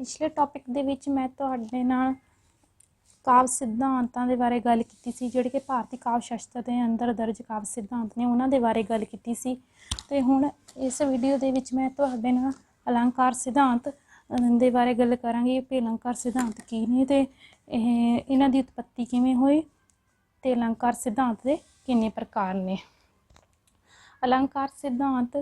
ਪਿਛਲੇ ਟੌਪਿਕ ਦੇ ਵਿੱਚ ਮੈਂ ਤੁਹਾਡੇ ਨਾਲ ਕਾਵ ਸਿਧਾਂਤਾਂ ਦੇ ਬਾਰੇ ਗੱਲ ਕੀਤੀ ਸੀ, ਜਿਹੜੇ ਕਿ ਭਾਰਤੀ ਕਾਵ ਸ਼ਾਸਤਰ ਦੇ ਅੰਦਰ ਦਰਜ ਕਾਵ ਸਿਧਾਂਤ ਨੇ, ਉਹਨਾਂ ਦੇ ਬਾਰੇ ਗੱਲ ਕੀਤੀ ਸੀ। ਤੇ ਹੁਣ ਇਸ ਵੀਡੀਓ ਦੇ ਵਿੱਚ ਮੈਂ ਤੁਹਾਡੇ ਨਾਲ ਅਲੰਕਾਰ ਸਿਧਾਂਤ ਦੇ ਬਾਰੇ ਗੱਲ ਕਰਾਂਗੀ। ਵੀ ਅਲੰਕਾਰ ਸਿਧਾਂਤ ਕੀ ਨੇ ਤੇ ਇਹ, ਇਹਨਾਂ ਦੀ ਉਤਪਤੀ ਕਿਵੇਂ ਹੋਈ ਤੇ ਅਲੰਕਾਰ ਸਿਧਾਂਤ ਦੇ ਕਿੰਨੇ ਪ੍ਰਕਾਰ ਨੇ। ਅਲੰਕਾਰ ਸਿਧਾਂਤ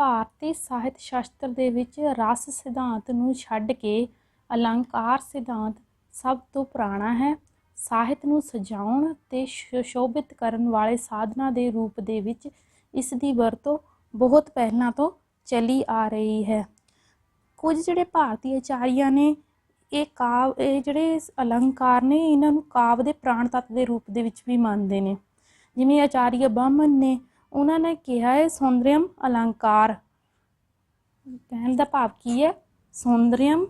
ਭਾਰਤੀ ਸਾਹਿਤ ਸ਼ਾਸਤਰ ਦੇ ਵਿੱਚ ਰਸ ਸਿਧਾਂਤ ਨੂੰ ਛੱਡ ਕੇ ਅਲੰਕਾਰ ਸਿਧਾਂਤ ਸਭ ਤੋਂ ਪੁਰਾਣਾ ਹੈ। ਸਾਹਿਤ ਨੂੰ ਸਜਾਉਣ ਤੇ ਸ਼- ਸ਼ੋਭਿਤ ਕਰਨ ਵਾਲੇ ਸਾਧਨਾਂ ਦੇ ਰੂਪ ਦੇ ਵਿੱਚ ਇਸ ਦੀ ਵਰਤੋਂ ਬਹੁਤ ਪਹਿਲਾਂ ਤੋਂ ਚਲੀ ਆ ਰਹੀ ਹੈ। ਕੁਝ ਜਿਹੜੇ ਭਾਰਤੀ ਆਚਾਰੀਆਂ ਨੇ, ਇਹ ਕਾਵ, ਇਹ ਜਿਹੜੇ ਅਲੰਕਾਰ ਨੇ, ਇਹਨਾਂ ਨੂੰ ਕਾਵ ਦੇ ਪ੍ਰਾਣ ਤੱਤ ਦੇ ਰੂਪ ਦੇ ਵਿੱਚ ਵੀ ਮੰਨਦੇ ਨੇ। ਜਿਵੇਂ ਆਚਾਰੀਆ ਬਾਹਮਨ ਨੇ ਉਹਨਾਂ ਨੇ ਕਿਹਾ ਹੈ ਸੌਂਦਰਯਮ ਅਲੰਕਾਰ। ਕਹਿਣ ਦਾ ਭਾਵ ਕੀ ਹੈ? ਸੌਂਦਰਯਮ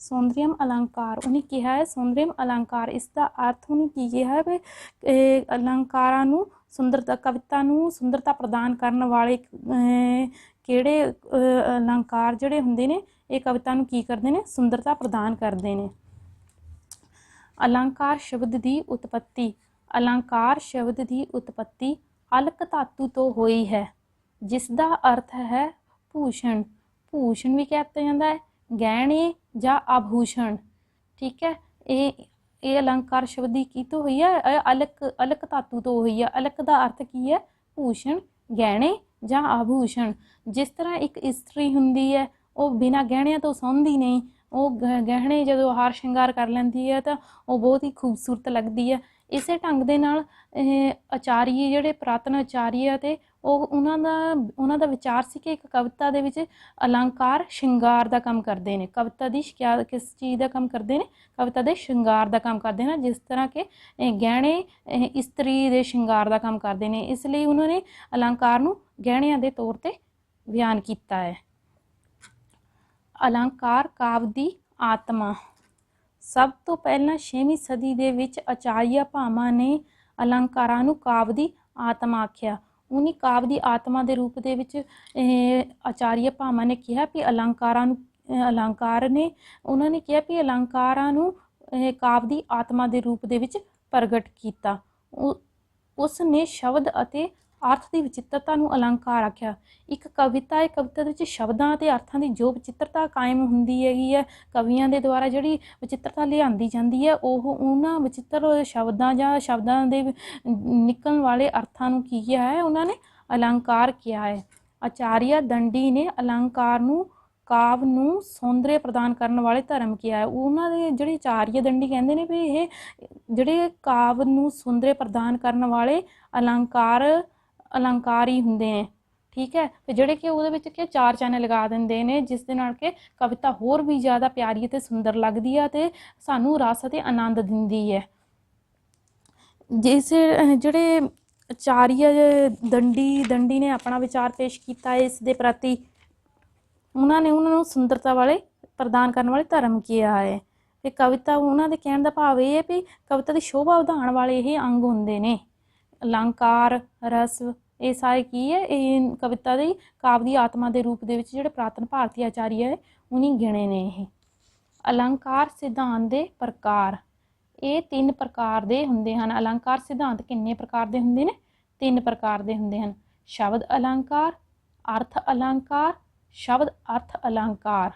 ਸੌਂਦਰਯਮ ਅਲੰਕਾਰ। ਉਹਨੇ ਕਿਹਾ ਹੈ ਸੌਂਦਰਯਮ ਅਲੰਕਾਰ। ਇਸ ਦਾ ਅਰਥ ਉਹਨੇ ਕੀ ਕਿਹਾ ਵੀ ਇਹ ਅਲੰਕਾਰਾਂ ਨੂੰ ਸੁੰਦਰਤਾ ਕਵਿਤਾ ਨੂੰ ਸੁੰਦਰਤਾ ਪ੍ਰਦਾਨ ਕਰਨ ਵਾਲੇ ਅਹ, ਕਿਹੜੇ ਅਲੰਕਾਰ ਜਿਹੜੇ ਹੁੰਦੇ ਨੇ, ਇਹ ਕਵਿਤਾ ਨੂੰ ਕੀ ਕਰਦੇ ਨੇ? ਸੁੰਦਰਤਾ ਪ੍ਰਦਾਨ ਕਰਦੇ ਨੇ। ਅਲੰਕਾਰ ਸ਼ਬਦ ਦੀ ਉਤਪਤੀ, ਅਲੰਕਾਰ ਸ਼ਬਦ ਦੀ ਉਤਪਤੀ ਅਲਕ ਧਾਤੂ ਤੋਂ ਹੋਈ ਹੈ, ਜਿਸ ਦਾ ਅਰਥ ਹੈ ਭੂਸ਼ਣ। ਭੂਸ਼ਣ ਵੀ ਕਹਿਤਾ ਜਾਂਦਾ ਹੈ, ਗਹਿਣੇ ਜਾਂ ਆਭੂਸ਼ਣ। ਠੀਕ ਹੈ, ਇਹ ਇਹ ਅਲੰਕਾਰ ਸ਼ਬਦ ਦੀ ਕੀ ਤੋਂ ਹੋਈ ਹੈ? ਅਲਕ ਅਲਕ ਧਾਤੂ ਤੋਂ ਹੋਈ ਹੈ। ਅਲਕ ਦਾ ਅਰਥ ਕੀ ਹੈ? ਭੂਸ਼ਣ, ਗਹਿਣੇ ਜਾਂ ਆਭੂਸ਼ਣ, ਜਿਸ ਤਰ੍ਹਾਂ ਇੱਕ ਇਸਤਰੀ ਹੁੰਦੀ ਹੈ, ਉਹ ਬਿਨਾਂ ਗਹਿਣਿਆਂ ਤੋਂ ਸੌਂਦੀ ਨਹੀਂ, ਉਹ ਗ- ਗਹਿਣੇ ਜਦੋਂ ਹਾਰ ਸ਼ਿੰਗਾਰ ਕਰ ਲੈਂਦੀ ਹੈ ਤਾਂ ਉਹ ਬਹੁਤ ਹੀ ਖੂਬਸੂਰਤ ਲੱਗਦੀ ਹੈ। ਇਸੇ ਢੰਗ ਦੇ ਨਾਲ ਇਹ ਆਚਾਰੀਏ, ਜਿਹੜੇ ਪ੍ਰਾਤਨ ਆਚਾਰੀਏ ਤੇ ਉਹ ਉਹਨਾਂ ਦਾ ਉਹਨਾਂ ਦਾ ਵਿਚਾਰ ਸੀ ਕਿ ਇੱਕ ਕਵਿਤਾ ਦੇ ਵਿੱਚ ਅਲੰਕਾਰ ਸ਼ਿੰਗਾਰ ਦਾ ਕੰਮ ਕਰਦੇ ਨੇ। ਕਵਿਤਾ ਦੀ ਸ਼ਿਕਾ, ਕਿਸ ਚੀਜ਼ ਦਾ ਕੰਮ ਕਰਦੇ ਨੇ? ਕਵਿਤਾ ਦੇ ਸ਼ਿੰਗਾਰ ਦਾ ਕੰਮ ਕਰਦੇ ਨੇ। ਜਿਸ ਤਰ੍ਹਾਂ ਕਿ ਇਹ ਗਹਿਣੇ ਇਸਤਰੀ ਦੇ ਸ਼ਿੰਗਾਰ ਦਾ ਕੰਮ ਕਰਦੇ ਨੇ। ਇਸ ਲਈ ਉਹਨਾਂ ਨੇ ਅਲੰਕਾਰ ਨੂੰ ਗਹਿਣਿਆਂ ਦੇ ਤੌਰ ਤੇ ਬਿਆਨ ਕੀਤਾ ਹੈ। ਅਲੰਕਾਰ ਕਾਵ ਦੀ ਆਤਮਾ। ਸਭ ਤੋਂ ਪਹਿਲਾਂ 6ਵੀਂ ਸਦੀ ਦੇ ਵਿੱਚ ਆਚਾਰੀਆ ਭਾਮਾ ਨੇ ਅਲੰਕਾਰਾਂ ਨੂੰ ਕਾਵ ਦੀ ਆਤਮਾ ਆਖਿਆ। ਉਹਨੀ ਕਾਵ ਦੀ ਆਤਮਾ ਦੇ ਰੂਪ ਦੇ ਵਿੱਚ ਆਚਾਰੀਆ ਭਾਮਾ ਨੇ ਕਿਹਾ ਕਿ ਅਲੰਕਾਰਾਂ ਨੂੰ, ਅਲੰਕਾਰ ਨੇ, ਉਹਨਾਂ ਨੇ ਕਿਹਾ ਕਿ ਅਲੰਕਾਰਾਂ ਨੂੰ ਕਾਵ ਦੀ ਆਤਮਾ ਦੇ ਰੂਪ ਦੇ ਵਿੱਚ ਪ੍ਰਗਟ ਕੀਤਾ। ਉਹ- ਉਸ ਨੇ ਸ਼ਬਦ ਅਤੇ ਅਰਥ ਦੀ ਵਿਚਿੱਤਰਤਾ ਨੂੰ ਅਲੰਕਾਰ ਆਖਿਆ। ਇੱਕ ਕਵਿਤਾ ਹੈ ਕਵਿਤਾ ਦੇ ਵਿੱਚ ਸ਼ਬਦਾਂ ਅਤੇ ਅਰਥਾਂ ਦੀ ਜੋ ਵਿਚਿੱਤਰਤਾ ਕਾਇਮ ਹੁੰਦੀ ਹੈਗੀ ਹੈ, ਕਵੀਆਂ ਦੇ ਦੁਆਰਾ ਜਿਹੜੀ ਵਿਚਿੱਤਰਤਾ ਲਿਆਂਦੀ ਜਾਂਦੀ ਹੈ, ਉਹ ਉਹਨਾਂ ਵਿਚਿੱਤਰ ਸ਼ਬਦਾਂ ਜਾਂ ਸ਼ਬਦਾਂ ਦੇ ਨਿਕਲਣ ਵਾਲੇ ਅਰਥਾਂ ਨੂੰ ਕੀ ਕਿਹਾ ਹੈ, ਉਹਨਾਂ ਨੇ ਅਲੰਕਾਰ ਕਿਹਾ ਹੈ। ਆਚਾਰੀਆ ਦੰਡੀ ਨੇ ਅਲੰਕਾਰ ਨੂੰ ਕਾਵ ਨੂੰ ਸੌਂਦਰਯ ਪ੍ਰਦਾਨ ਕਰਨ ਵਾਲੇ ਧਰਮ ਕਿਹਾ ਹੈ। ਉਹਨਾਂ ਦੇ ਜਿਹੜੇ ਆਚਾਰੀਆ ਦੰਡੀ ਕਹਿੰਦੇ ਨੇ ਵੀ ਇਹ ਜਿਹੜੇ ਕਾਵ ਨੂੰ ਸੌਂਦਰਯ ਪ੍ਰਦਾਨ ਕਰਨ ਵਾਲੇ ਅਲੰਕਾਰ ਅਲੰਕਾਰ ਹੀ ਹੁੰਦੇ ਨੇ ਠੀਕ ਹੈ ਤੇ ਜਿਹੜੇ ਕਿ ਉਹਦੇ ਵਿੱਚ ਕਿ ਚਾਰ ਚਾਨੇ ਲਗਾ ਦਿੰਦੇ ਨੇ, ਜਿਸ ਦੇ ਨਾਲ ਕਿ ਕਵਿਤਾ ਹੋਰ ਵੀ ਜ਼ਿਆਦਾ ਪਿਆਰੀ ਅਤੇ ਸੁੰਦਰ ਲੱਗਦੀ ਹੈ ਤੇ ਸਾਨੂੰ ਰਸ ਅਤੇ ਆਨੰਦ ਦਿੰਦੀ ਹੈ ਜਿਸ ਜਿਹੜੇ ਆਚਾਰੀਆ ਦੰਡੀ ਦੰਡੀ ਨੇ ਆਪਣਾ ਵਿਚਾਰ ਪੇਸ਼ ਕੀਤਾ ਹੈ ਇਸ ਦੇ ਪ੍ਰਤੀ, ਉਹਨਾਂ ਨੇ ਉਹਨਾਂ ਨੂੰ ਸੁੰਦਰਤਾ ਵਾਲੇ ਪ੍ਰਦਾਨ ਕਰਨ ਵਾਲੇ ਧਰਮ ਕਿਹਾ ਹੈ ਤੇ ਕਵਿਤਾ ਉਹਨਾਂ ਦੇ ਕਹਿਣ ਦਾ ਭਾਵ ਇਹ ਹੈ ਵੀ ਕਵਿਤਾ ਦੀ ਸ਼ੋਭਾ ਵਧਾਉਣ ਵਾਲੇ ਇਹ ਅੰਗ ਹੁੰਦੇ ਨੇ। ਅਲੰਕਾਰ, ਰਸ, ਇਹ ਸਾਰੇ ਕੀ ਹੈ? ਇਹ ਕਵਿਤਾ ਦੀ ਕਾਵ ਦੀ ਆਤਮਾ ਦੇ ਰੂਪ ਦੇ ਵਿੱਚ ਜਿਹੜੇ ਪ੍ਰਾਤਨ ਭਾਰਤੀ ਆਚਾਰੀਆ ਹੈ ਉਨੀ ਗਿਣੇ ਨੇ ਇਹ। ਅਲੰਕਾਰ ਸਿਧਾਂਤ ਦੇ ਪ੍ਰਕਾਰ। ਇਹ ਤਿੰਨ ਪ੍ਰਕਾਰ ਦੇ ਹੁੰਦੇ ਹਨ। ਅਲੰਕਾਰ ਸਿਧਾਂਤ ਕਿੰਨੇ ਪ੍ਰਕਾਰ ਦੇ ਹੁੰਦੇ ਨੇ? ਤਿੰਨ ਪ੍ਰਕਾਰ ਦੇ ਹੁੰਦੇ ਹਨ। ਸ਼ਬਦ ਅਲੰਕਾਰ, ਅਰਥ ਅਲੰਕਾਰ, ਸ਼ਬਦ ਅਰਥ ਅਲੰਕਾਰ।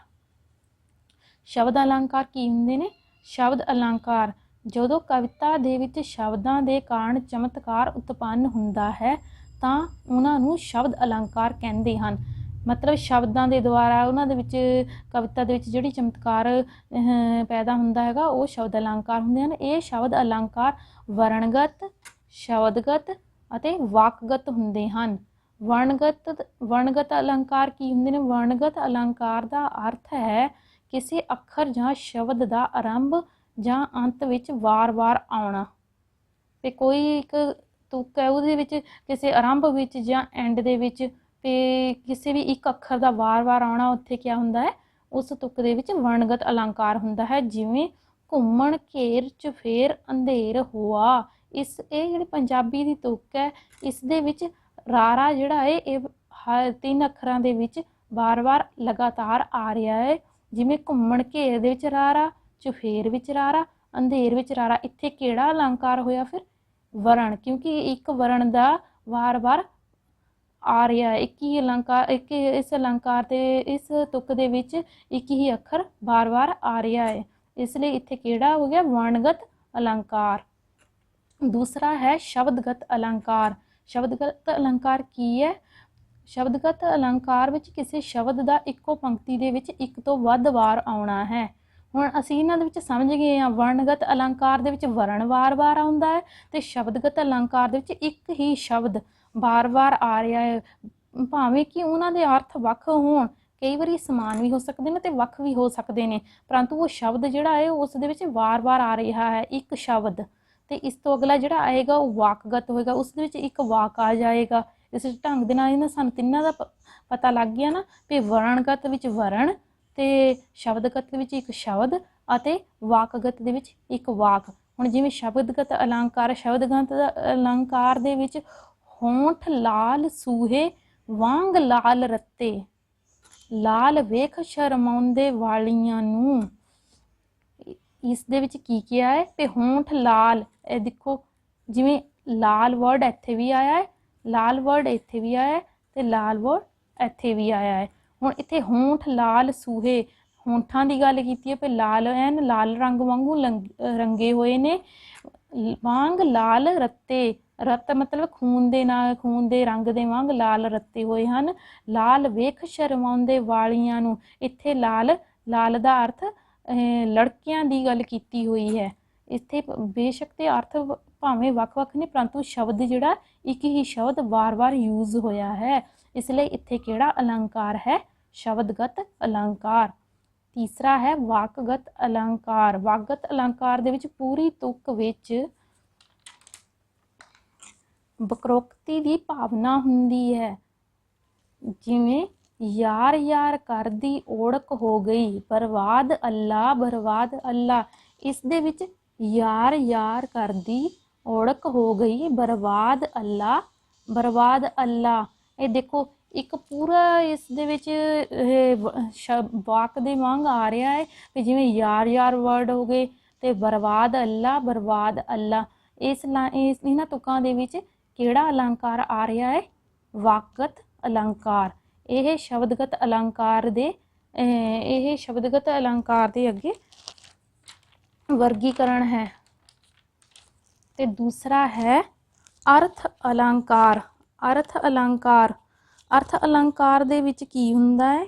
ਸ਼ਬਦ ਅਲੰਕਾਰ ਕੀ ਹੁੰਦੇ ਨੇ? ਸ਼ਬਦ ਅਲੰਕਾਰ। ਜਦੋਂ ਕਵਿਤਾ ਦੇ ਵਿੱਚ ਸ਼ਬਦਾਂ ਦੇ ਕਾਰਨ ਚਮਤਕਾਰ ਉਤਪੰਨ ਹੁੰਦਾ ਹੈ, ਤਾਂ ਉਹਨਾਂ ਨੂੰ ਸ਼ਬਦ ਅਲੰਕਾਰ ਕਹਿੰਦੇ ਹਨ। ਮਤਲਬ ਸ਼ਬਦਾਂ ਦੇ ਦੁਆਰਾ ਉਹਨਾਂ ਦੇ ਵਿੱਚ, ਕਵਿਤਾ ਦੇ ਵਿੱਚ ਜਿਹੜੀ ਚਮਤਕਾਰ ਪੈਦਾ ਹੁੰਦਾ ਹੈਗਾ, ਉਹ ਸ਼ਬਦ ਅਲੰਕਾਰ ਹੁੰਦੇ ਹਨ। ਇਹ ਸ਼ਬਦ ਅਲੰਕਾਰ ਵਰਣਗਤ, ਸ਼ਬਦਗਤ ਅਤੇ ਵਾਕਗਤ ਹੁੰਦੇ ਹਨ। ਵਰਣਗਤ ਵਰਣਗਤ ਅਲੰਕਾਰ ਕੀ ਹੁੰਦੇ ਨੇ? ਵਰਣਗਤ ਅਲੰਕਾਰ ਦਾ ਅਰਥ ਹੈ ਕਿਸੇ ਅੱਖਰ ਜਾਂ ਸ਼ਬਦ ਦਾ ਆਰੰਭ ਜਾਂ ਅੰਤ ਵਿੱਚ ਵਾਰ-ਵਾਰ ਆਉਣਾ। ਤੇ ਕੋਈ ਇੱਕ ਤੁਕ ਹੈ, ਉਹਦੇ ਵਿੱਚ ਕਿਸੇ ਆਰੰਭ ਵਿੱਚ ਜਾਂ ਐਂਡ ਦੇ ਵਿੱਚ ਤੇ ਕਿਸੇ ਵੀ ਇੱਕ ਅੱਖਰ ਦਾ ਵਾਰ-ਵਾਰ ਆਉਣਾ ਉੱਥੇ ਕੀ ਹੁੰਦਾ ਹੈ? ਉਸ ਤੁਕ ਦੇ ਵਿੱਚ ਵਣਗਤ ਅਲੰਕਾਰ ਹੁੰਦਾ ਹੈ, ਜਿਵੇਂ ਘੁੰਮਣ, ਘੇਰ ਚ ਅੰਧੇਰ ਹੋਆ ਇਸ, ਇਹ ਜਿਹੜੀ ਪੰਜਾਬੀ ਦੀ ਤੁਕ ਹੈ, ਇਸ ਦੇ ਵਿੱਚ ਰਾਰਾ ਜਿਹੜਾ ਹੈ, ਇਹ ਹਰ ਤਿੰਨ ਅੱਖਰਾਂ ਦੇ ਵਿੱਚ ਵਾਰ-ਵਾਰ ਲਗਾਤਾਰ ਆ ਰਿਹਾ ਹੈ। ਜਿਵੇਂ ਘੁੰਮਣ, ਘੇਰ ਦੇ ਵਿੱਚ ਰਾਰਾ ਚੁਫੇਰ ਵਿੱਚ ਅੰਧੇਰ ਵਿੱਚ ਇੱਥੇ ਕਿਹੜਾ ਅਲੰਕਾਰ ਹੋਇਆ ਫਿਰ? ਵਰਣ, ਕਿਉਂਕਿ ਇੱਕ ਵਰਣ ਦਾ ਵਾਰ-ਵਾਰ ਆ ਰਿਹਾ ਹੈ। ਇੱਕ ਹੀ ਅਲੰਕਾਰ, ਇੱਕ ਇਸ ਅਲੰਕਾਰ ਦੇ ਇਸ ਤੁਕ ਦੇ ਵਿੱਚ ਇੱਕ ਹੀ ਅੱਖਰ ਵਾਰ-ਵਾਰ ਆ ਰਿਹਾ ਹੈ। ਇਸ ਲਈ ਇੱਥੇ ਕਿਹੜਾ ਹੋ ਗਿਆ? ਵਰਣਗਤ ਅਲੰਕਾਰ। ਦੂਸਰਾ ਹੈ ਸ਼ਬਦਗਤ ਅਲੰਕਾਰ। ਸ਼ਬਦਗਤ ਅਲੰਕਾਰ ਕੀ ਹੈ? ਸ਼ਬਦਗਤ ਅਲੰਕਾਰ ਵਿੱਚ ਕਿਸੇ ਸ਼ਬਦ ਦਾ ਇੱਕੋ ਪੰਕਤੀ ਦੇ ਵਿੱਚ ਇੱਕ ਤੋਂ ਵੱਧ ਵਾਰ ਆਉਣਾ ਹੈ। ਹੁਣ ਅਸੀਂ ਇਹਨਾਂ ਦੇ ਵਿੱਚ ਸਮਝ ਗਏ ਹਾਂ, ਵਰਣਗਤ ਅਲੰਕਾਰ ਦੇ ਵਿੱਚ ਵਰਣ ਵਾਰ-ਵਾਰ ਆਉਂਦਾ ਹੈ ਤੇ ਸ਼ਬਦਗਤ ਅਲੰਕਾਰ ਦੇ ਵਿੱਚ ਇੱਕ ਹੀ ਸ਼ਬਦ ਵਾਰ-ਵਾਰ ਆ ਰਿਹਾ ਹੈ। ਭਾਵੇਂ ਕਿ ਉਹਨਾਂ ਦੇ ਅਰਥ ਵੱਖ ਹੋਣ, ਕਈ ਵਾਰੀ ਸਮਾਨ ਵੀ ਹੋ ਸਕਦੇ ਨੇ ਤੇ ਵੱਖ ਵੀ ਹੋ ਸਕਦੇ ਨੇ, ਪਰੰਤੂ ਉਹ ਸ਼ਬਦ ਜਿਹੜਾ ਹੈ, ਉਸ ਦੇ ਵਿੱਚ ਵਾਰ-ਵਾਰ ਆ ਰਿਹਾ ਹੈ, ਇੱਕ ਸ਼ਬਦ। ਤੇ ਇਸ ਤੋਂ ਅਗਲਾ ਜਿਹੜਾ ਆਏਗਾ, ਉਹ ਵਾਕਗਤ ਹੋਏਗਾ, ਉਸ ਦੇ ਵਿੱਚ ਇੱਕ ਵਾਕ ਆ ਜਾਏਗਾ। ਇਸ ਢੰਗ ਦੇ ਨਾਲ ਇਹਨਾਂ ਸਾਨੂੰ ਤਿੰਨਾਂ ਦਾ ਪਤਾ ਲੱਗ ਗਿਆ ਨਾ ਵੀ ਵਰਣਗਤ ਵਿੱਚ ਵਰਣ ਤੇ ਸ਼ਬਦਗਤ ਦੇ ਵਿੱਚ ਇੱਕ ਸ਼ਬਦ ਅਤੇ ਵਾਕਗਤ ਦੇ ਵਿੱਚ ਇੱਕ ਵਾਕ। ਹੁਣ ਜਿਵੇਂ ਸ਼ਬਦਗਤ ਅਲੰਕਾਰ ਸ਼ਬਦਗਤ ਅਲੰਕਾਰ ਦੇ ਵਿੱਚ ਹੋਂਠ ਲਾਲ ਸੂਹੇ, ਵਾਂਗ ਲਾਲ ਰੱਤੇ, ਲਾਲ ਵੇਖ ਸ਼ਰਮਾਉਂਦੇ ਵਾਲੀਆਂ ਨੂੰ। ਇਸ ਦੇ ਵਿੱਚ ਕੀ ਕਿਹਾ ਹੈ? ਤੇ ਹੋਂਠ ਲਾਲ, ਇਹ ਦੇਖੋ ਜਿਵੇਂ ਲਾਲ ਵਰਡ ਇੱਥੇ ਵੀ ਆਇਆ ਹੈ, ਲਾਲ ਵਰਡ ਇੱਥੇ ਵੀ ਆਇਆ ਹੈ ਤੇ ਲਾਲ ਵਰਡ ਇੱਥੇ ਵੀ ਆਇਆ ਹੈ। ਹੁਣ ਇੱਥੇ ਹੋਂਠ ਲਾਲ ਸੂਹੇ ਹੋਂਠਾਂ ਦੀ ਗੱਲ ਕੀਤੀ ਹੈ ਤੇ ਲਾਲ ਐਨ ਲਾਲ ਰੰਗ ਵਾਂਗੂ ਲੰਗ- ਰੰਗੇ ਹੋਏ ਨੇ। ਲ- ਵਾਂਗ ਲਾਲ ਰੱਤੇ ਰੱਤ ਮਤਲਬ ਖੂਨ ਦੇ ਨਾਲ ਖੂਨ ਦੇ ਰੰਗ ਦੇ ਵਾਂਗ ਲਾਲ ਰੱਤੇ ਹੋਏ ਹਨ। ਲਾਲ ਵੇਖ ਸ਼ਰਮਾਉਂਦੇ ਵਾਲੀਆਂ ਨੂੰ। ਇੱਥੇ ਲਾਲ ਲਾਲ ਦਾ ਅਰਥ ਅਹ, ਲੜਕੀਆਂ ਦੀ ਗੱਲ ਕੀਤੀ ਹੋਈ ਹੈ। ਇੱਥੇ ਬੇਸ਼ੱਕ ਤੇ ਅਰਥ ਭਾਵੇਂ ਵੱਖ-ਵੱਖ ਨੇ ਪਰੰਤੂ ਸ਼ਬਦ ਜਿਹੜਾ ਇੱਕ ਹੀ ਸ਼ਬਦ ਵਾਰ-ਵਾਰ ਯੂਜ਼ ਹੋਇਆ ਹੈ। ਇਸ ਲਈ ਇੱਥੇ ਕਿਹੜਾ ਅਲੰਕਾਰ ਹੈ? ਸ਼ਬਦਗਤ ਅਲੰਕਾਰ। ਤੀਸਰਾ ਹੈ ਵਾਕਗਤ ਅਲੰਕਾਰ। ਵਾਕਗਤ ਅਲੰਕਾਰ ਦੇ ਵਿੱਚ ਪੂਰੀ ਤੁਕ ਵਿੱਚ ਬਕਰੋਕਤੀ ਦੀ ਭਾਵਨਾ ਹੁੰਦੀ ਹੈ। ਜਿਵੇਂ ਯਾਰ ਯਾਰ ਕਰਦੀ ਓੜਕ ਹੋ ਗਈ, ਬਰਬਾਦ ਅੱਲਾ ਬਰਬਾਦ ਅੱਲਾ। ਇਸ ਦੇ ਵਿੱਚ ਯਾਰ ਯਾਰ ਕਰਦੀ ਓੜਕ ਹੋ ਗਈ, ਬਰਬਾਦ ਅੱਲਾ ਬਰਬਾਦ ਅੱਲਾ। ਇਹ ਦੇਖੋ ਇੱਕ ਪੂਰਾ ਇਸ ਦੇ ਵਿੱਚ ਇਹ ਵ- ਸ਼ਬ- ਵਾਕ ਦੇ ਵਾਂਗ ਆ ਰਿਹਾ ਹੈ ਵੀ ਜਿਵੇਂ ਯਾਰ ਯਾਰ ਵਰਡ ਹੋ ਗਏ ਤੇ ਬਰਬਾਦ ਅੱਲਾ ਬਰਬਾਦ ਅੱਲਾ। ਇਸ ਲਾ, ਇਸ, ਇਹਨਾਂ ਤੁਕਾਂ ਦੇ ਵਿੱਚ ਕਿਹੜਾ ਅਲੰਕਾਰ ਆ ਰਿਹਾ ਹੈ? ਵਾਕਗਤ ਅਲੰਕਾਰ। ਇਹ ਸ਼ਬਦਗਤ ਅਲੰਕਾਰ ਦੇ ਇਹ ਸ਼ਬਦਗਤ ਅਲੰਕਾਰ ਦੇ ਅੱਗੇ ਵਰਗੀਕਰਨ ਹੈ। ਤੇ ਦੂਸਰਾ ਹੈ ਅਰਥ ਅਲੰਕਾਰ। ਅਰਥ ਅਲੰਕਾਰ ਅਰਥ ਅਲੰਕਾਰ ਦੇ ਵਿੱਚ ਕੀ ਹੁੰਦਾ ਹੈ?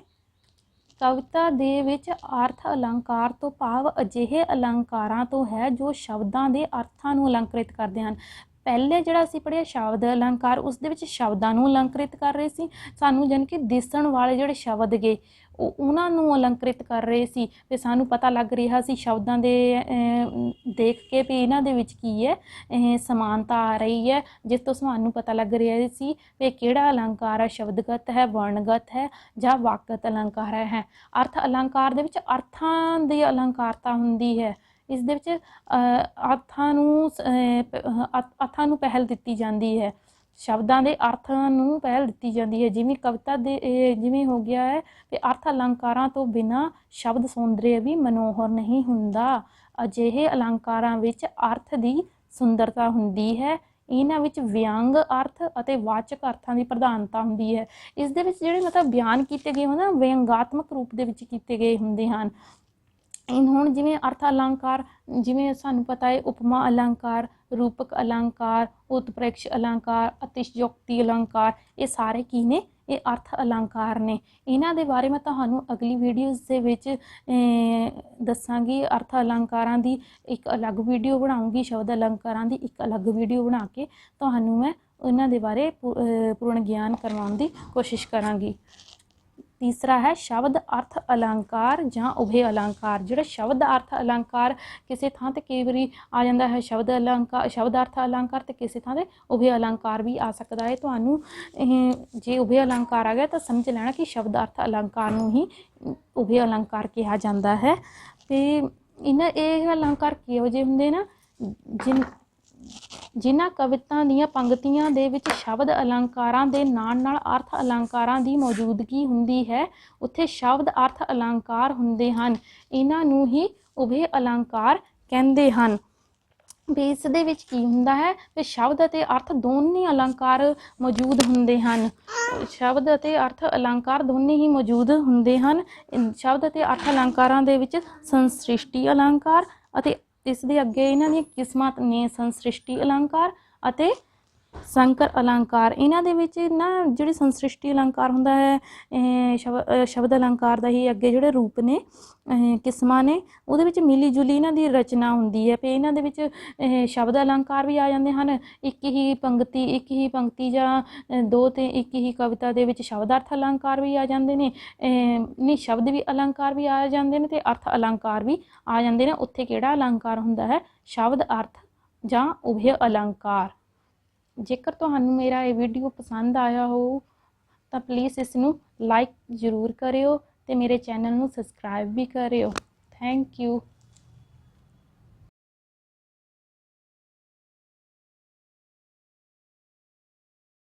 ਕਵਿਤਾ ਦੇ ਵਿੱਚ ਅਰਥ ਅਲੰਕਾਰ ਤੋਂ ਭਾਵ ਅਜਿਹੇ ਅਲੰਕਾਰਾਂ ਤੋਂ ਹੈ ਜੋ ਸ਼ਬਦਾਂ ਦੇ ਅਰਥਾਂ ਨੂੰ ਅਲੰਕ੍ਰਿਤ ਕਰਦੇ ਹਨ। ਪਹਿਲੇ ਜਿਹੜਾ ਅਸੀਂ ਪੜ੍ਹਿਆ ਸ਼ਬਦ ਅਲੰਕਾਰ, ਉਸ ਦੇ ਵਿੱਚ ਸ਼ਬਦਾਂ ਨੂੰ ਅਲੰਕ੍ਰਿਤ ਕਰ ਰਹੇ ਸੀ। ਸਾਨੂੰ ਜਾਣੀ ਕਿ ਦਿਸਣ ਵਾਲੇ ਜਿਹੜੇ ਸ਼ਬਦ ਗਏ ਉਹ ਉਹਨਾਂ ਨੂੰ ਅਲੰਕ੍ਰਿਤ ਕਰ ਰਹੇ ਸੀ ਤੇ ਸਾਨੂੰ ਪਤਾ ਲੱਗ ਰਿਹਾ ਸੀ ਸ਼ਬਦਾਂ ਦੇ ਦੇਖ ਕੇ ਵੀ ਇਹਨਾਂ ਦੇ ਵਿੱਚ ਕੀ ਹੈ, ਇਹ ਸਮਾਨਤਾ ਆ ਰਹੀ ਹੈ, ਜਿਸ ਤੋਂ ਸਾਨੂੰ ਪਤਾ ਲੱਗ ਰਿਹਾ ਸੀ ਵੀ ਕਿਹੜਾ ਅਲੰਕਾਰ ਹੈ ਸ਼ਬਦਗਤ ਹੈ, ਵਰਣਗਤ ਹੈ ਜਾਂ ਵਾਕਗਤ ਅਲੰਕਾਰ ਹੈ। ਅਰਥ ਅਲੰਕਾਰ ਦੇ ਵਿੱਚ ਅਰਥਾਂ ਦੀ ਅਲੰਕਾਰਤਾ ਹੁੰਦੀ ਹੈ। ਇਸ ਦੇ ਵਿੱਚ ਅਰਥਾਂ ਨੂੰ ਸ- ਅਰਥਾਂ ਨੂੰ ਪਹਿਲ ਦਿੱਤੀ ਜਾਂਦੀ ਹੈ। ਸ਼ਬਦਾਂ ਦੇ ਅਰਥਾਂ ਨੂੰ ਪਹਿਲ ਦਿੱਤੀ ਜਾਂਦੀ ਹੈ। ਜਿਵੇਂ ਕਵਿਤਾ ਦੇ ਜਿਵੇਂ ਹੋ ਗਿਆ ਹੈ ਕਿ ਅਰਥ ਅਲੰਕਾਰਾਂ ਤੋਂ ਬਿਨਾ ਸ਼ਬਦ ਸੌਂਦਰਯ ਵੀ ਮਨੋਹਰ ਨਹੀਂ ਹੁੰਦਾ। ਅਜਿਹੇ ਅਲੰਕਾਰਾਂ ਵਿੱਚ ਅਰਥ ਦੀ ਸੁੰਦਰਤਾ ਹੁੰਦੀ ਹੈ। ਇਹਨਾਂ ਵਿੱਚ ਵਿਅੰਗ ਅਰਥ ਅਤੇ ਵਾਚਕ ਅਰਥਾਂ ਦੀ ਪ੍ਰਧਾਨਤਾ ਹੁੰਦੀ ਹੈ। ਇਸ ਦੇ ਵਿੱਚ ਜਿਹੜੇ ਮਤਲਬ ਬਿਆਨ ਕੀਤੇ ਗਏ ਹੁੰਦੇ ਨਾ ਵਿਅੰਗਾਤਮਕ ਰੂਪ ਦੇ ਵਿੱਚ ਕੀਤੇ ਗਏ ਹੁੰਦੇ ਹਨ। ਹੁਣ ਜਿਵੇਂ ਅਰਥ ਅਲੰਕਾਰ, ਜਿਵੇਂ ਸਾਨੂੰ ਪਤਾ ਹੈ, ਉਪਮਾ ਅਲੰਕਾਰ ਰੂਪਕ ਅਲੰਕਾਰ, ਉਤਪ੍ਰੇਕਸ਼ ਅਲੰਕਾਰ ਅਤਿਸ਼ਯੋਕਤੀ ਅਲੰਕਾਰ, ਇਹ ਸਾਰੇ ਕੀ ਨੇ? ਇਹ ਅਰਥ ਅਲੰਕਾਰ ਨੇ। ਇਹਨਾਂ ਦੇ ਬਾਰੇ ਮੈਂ ਤੁਹਾਨੂੰ ਅਗਲੀ ਵੀਡੀਓਜ਼ ਦੇ ਵਿੱਚ ਦੱਸਾਂਗੀ। ਅਰਥ ਅਲੰਕਾਰਾਂ ਦੀ ਇੱਕ ਅਲੱਗ ਵੀਡੀਓ ਬਣਾਉਂਗੀ, ਸ਼ਬਦ ਅਲੰਕਾਰਾਂ ਦੀ ਇੱਕ ਅਲੱਗ ਵੀਡੀਓ ਬਣਾ ਕੇ ਤੁਹਾਨੂੰ ਮੈਂ ਉਹਨਾਂ ਦੇ ਬਾਰੇ ਪੂ- ਪੂਰਨ ਗਿਆਨ ਕਰਵਾਉਣ ਦੀ ਕੋਸ਼ਿਸ਼ ਕਰਾਂਗੀ। ਤੀਸਰਾ ਹੈ ਸ਼ਬਦ ਅਰਥ ਅਲੰਕਾਰ ਜਾਂ ਉਭੇ ਅਲੰਕਾਰ। ਜਿਹੜਾ ਸ਼ਬਦ ਅਰਥ ਅਲੰਕਾਰ ਕਿਸੇ ਥਾਂ ਤੇ ਕਈ ਵਾਰੀ ਆ ਜਾਂਦਾ ਹੈ, ਸ਼ਬਦ ਅਲੰਕਾਰ ਸ਼ਬਦ ਅਰਥ ਅਲੰਕਾਰ ਤੇ ਕਿਸੇ ਥਾਂ ਤੇ ਉਭੇ ਅਲੰਕਾਰ ਵੀ ਆ ਸਕਦਾ ਹੈ। ਤੁਹਾਨੂੰ ਜੇ ਉਭੇ ਅਲੰਕਾਰ ਆ ਗਿਆ ਤਾਂ ਸਮਝ ਲੈਣਾ ਕਿ ਸ਼ਬਦ ਅਰਥ ਅਲੰਕਾਰ ਨੂੰ ਹੀ ਉਭੇ ਅਲੰਕਾਰ ਕਿਹਾ ਜਾਂਦਾ ਹੈ। ਤੇ ਇਹਨਾਂ ਇਹ ਅਲੰਕਾਰ ਕਿਹੋ ਜਿਹੇ ਹੁੰਦੇ ਨਾ? ਜਿਨ ਜਿਨ੍ਹਾਂ ਕਵਿਤਾ ਦੀਆਂ ਪੰਕਤੀਆਂ ਦੇ ਵਿੱਚ ਸ਼ਬਦ ਅਲੰਕਾਰਾਂ ਦੇ ਨਾਲ ਨਾਲ ਅਰਥ ਅਲੰਕਾਰਾਂ ਦੀ ਮੌਜੂਦਗੀ ਹੁੰਦੀ ਹੈ, ਉੱਥੇ ਸ਼ਬਦ ਅਰਥ ਅਲੰਕਾਰ ਹੁੰਦੇ ਹਨ। ਇਹਨਾਂ ਨੂੰ ਹੀ ਉਭੇ ਅਲੰਕਾਰ ਕਹਿੰਦੇ ਹਨ। ਵੀ ਇਸ ਦੇ ਵਿੱਚ ਕੀ ਹੁੰਦਾ ਹੈ? ਕਿ ਸ਼ਬਦ ਅਤੇ ਅਰਥ ਦੋਨੇ ਅਲੰਕਾਰ ਮੌਜੂਦ ਹੁੰਦੇ ਹਨ। ਸ਼ਬਦ ਅਤੇ ਅਰਥ ਅਲੰਕਾਰ ਦੋਨੇ ਹੀ ਮੌਜੂਦ ਹੁੰਦੇ ਹਨ। ਸ਼ਬਦ ਅਤੇ ਅਰਥ ਅਲੰਕਾਰਾਂ ਦੇ ਵਿੱਚ ਸੰਸ੍ਰਿਸ਼ਟੀ ਅਲੰਕਾਰ ਅਤੇ ਇਸ ਦੇ ਅੱਗੇ ਇਹਨਾਂ ਦੀਆਂ ਕਿਸਮਾਂ ਨੇ ਸੰਸ੍ਰਿਸ਼ਟੀ ਅਲੰਕਾਰ ਅਤੇ ਸੰਕਰ ਅਲੰਕਾਰ, ਇਹਨਾਂ ਦੇ ਵਿੱਚ ਨਾ ਜਿਹੜੀ ਸੰਸ੍ਰਿਸ਼ਟੀ ਅਲੰਕਾਰ ਹੁੰਦਾ ਹੈ ਸ਼ਬ- ਸ਼ਬਦ ਅਲੰਕਾਰ ਦਾ ਹੀ ਅੱਗੇ ਜਿਹੜੇ ਰੂਪ ਨੇ ਕਿਸਮਾਂ ਨੇ, ਉਹਦੇ ਵਿੱਚ ਮਿਲੀ ਜੁਲੀ ਇਹਨਾਂ ਦੀ ਰਚਨਾ ਹੁੰਦੀ ਹੈ। ਤੇ ਇਹਨਾਂ ਦੇ ਵਿੱਚ ਸ਼ਬਦ ਅਲੰਕਾਰ ਵੀ ਆ ਜਾਂਦੇ ਹਨ। ਇੱਕ ਹੀ ਪੰਕਤੀ, ਇੱਕ ਹੀ ਪੰਕਤੀ ਜਾਂ ਦੋ ਤੇ ਇੱਕ ਹੀ ਕਵਿਤਾ ਦੇ ਵਿੱਚ ਸ਼ਬਦ ਅਰਥ ਅਲੰਕਾਰ ਵੀ ਆ ਜਾਂਦੇ ਨੇ ਨਹੀਂ, ਸ਼ਬਦ ਵੀ ਅਲੰਕਾਰ ਵੀ ਆ ਜਾਂਦੇ ਨੇ ਤੇ ਅਰਥ ਅਲੰਕਾਰ ਵੀ ਆ ਜਾਂਦੇ ਨੇ। ਉੱਥੇ ਕਿਹੜਾ ਅਲੰਕਾਰ ਹੁੰਦਾ ਹੈ? ਸ਼ਬਦ ਅਰਥ ਜਾਂ ਉਭੇ ਅਲੰਕਾਰ। ਜੇਕਰ ਤੁਹਾਨੂੰ ਮੇਰਾ ਇਹ ਵੀਡੀਓ ਪਸੰਦ ਆਇਆ ਹੋ, ਤਾਂ ਪਲੀਜ਼ ਇਸ ਨੂੰ ਲਾਈਕ ਜ਼ਰੂਰ ਕਰਿਓ ਤੇ ਮੇਰੇ ਚੈਨਲ ਨੂੰ ਸਬਸਕ੍ਰਾਈਬ ਵੀ ਕਰਿਓ। Thank you